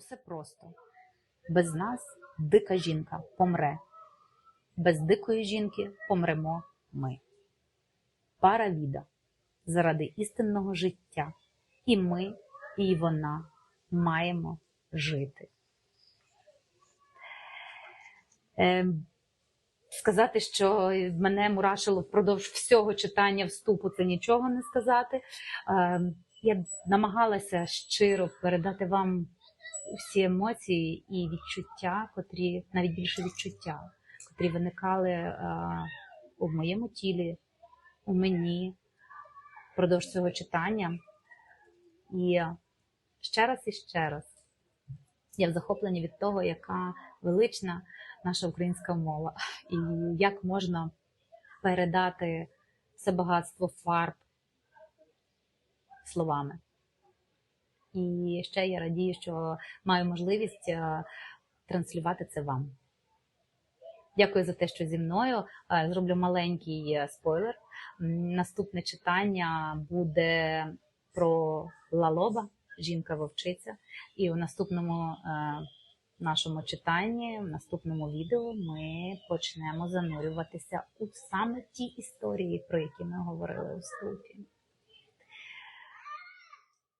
Усе просто. Без нас дика жінка помре. Без дикої жінки помремо ми. Пара віда заради істинного життя. І ми, і вона маємо жити. Ем, сказати, що мене мурашило впродовж всього читання вступу, це нічого не сказати. Ем, я намагалася щиро передати вам всі емоції і відчуття, котрі навіть більше відчуття, котрі виникали е, у моєму тілі, у мені впродовж цього читання. І ще раз і ще раз я в захопленні від того, яка велична наша українська мова, і як можна передати це багатство фарб словами. І ще я радію, що маю можливість е, транслювати це вам. Дякую за те, що зі мною. Е, Зроблю маленький е, спойлер. Наступне читання буде про Лалоба, жінка-вовчиця. І в наступному нашому читанні, в наступному відео, ми почнемо занурюватися у саме ті історії, про які ми говорили у ступі.